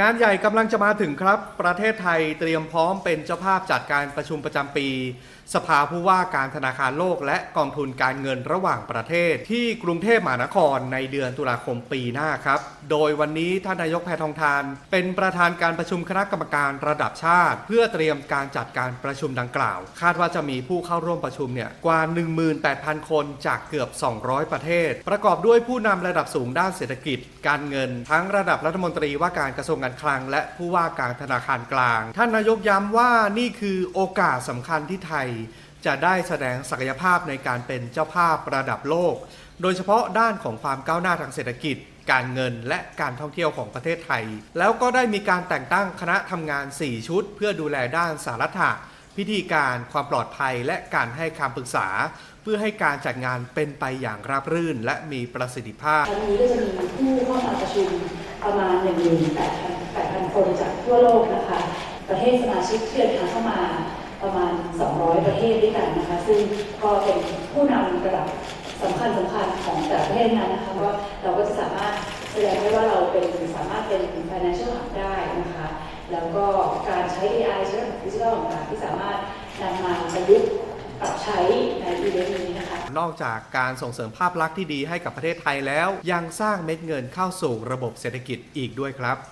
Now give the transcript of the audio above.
งานใหญ่กำลังจะมาถึงครับ ประเทศไทยเตรียมพร้อมเป็นเจ้าภาพจัดการประชุมประจำปี สภาผู้ว่าการธนาคารโลกและกองทุนการเงินระหว่างประเทศ ที่กรุงเทพมหานครในเดือนตุลาคมปีหน้าครับ โดยวันนี้ท่านนายกแพทองทาน เป็นประธานการประชุมคณะกรรมการระดับชาติ เพื่อเตรียมการจัดการประชุมดังกล่าว คาดว่าจะมีผู้เข้าร่วมประชุมเนี่ยกว่า 18,000 คนจากเกือบ 200 ประเทศ ประกอบด้วยผู้นำระดับสูงด้านเศรษฐกิจ การเงิน ทั้งระดับรัฐมนตรีว่าการกระทรวงการคลัง และผู้ว่าการธนาคารกลาง ท่านนายกย้ำว่านี่คือโอกาสสำคัญที่ไทย จะได้แสดงศักยภาพในการเป็นเจ้าภาพระดับโลก โดยเฉพาะด้านของความก้าวหน้าทางเศรษฐกิจการเงินและการท่องเที่ยวของประเทศไทย แล้วก็ได้มีการแต่งตั้งคณะทำงาน 4 ชุด เพื่อดูแลด้านสารัฐะพิธีการความปลอดภัยและการให้คำปรึกษา เพื่อให้การจัดงานเป็นไปอย่างราบรื่น และมีประสิทธิภาพครั้งนี้ก็จะมีผู้เข้ามาประชุมประมาณ18,000 คนจากทั่วโลกนะคะ ประเทศสมาชิกที่เดินทางเข้ามาประมาณ 200 ประเทศด้วยกันนะคะ ซึ่งก็เป็นผู้นำระดับสำคัญสำคัญของแต่ละประเทศนั้นนะคะว่าเราก็จะสามารถแสดงได้ว่าเราเป็นสามารถเป็น financial hub ได้นะคะ แล้วก็การใช้ AI ใช้ระบบดิจิทัลต่างๆที่สามารถนำมาประยุกต์ปรับใช้ในอีเวนต์นี้นะคะ นอกจากการส่งเสริมภาพลักษณ์ที่ดีให้กับประเทศไทยแล้ว ยังสร้างเม็ดเงินเข้าสู่ระบบเศรษฐกิจอีกด้วยครับ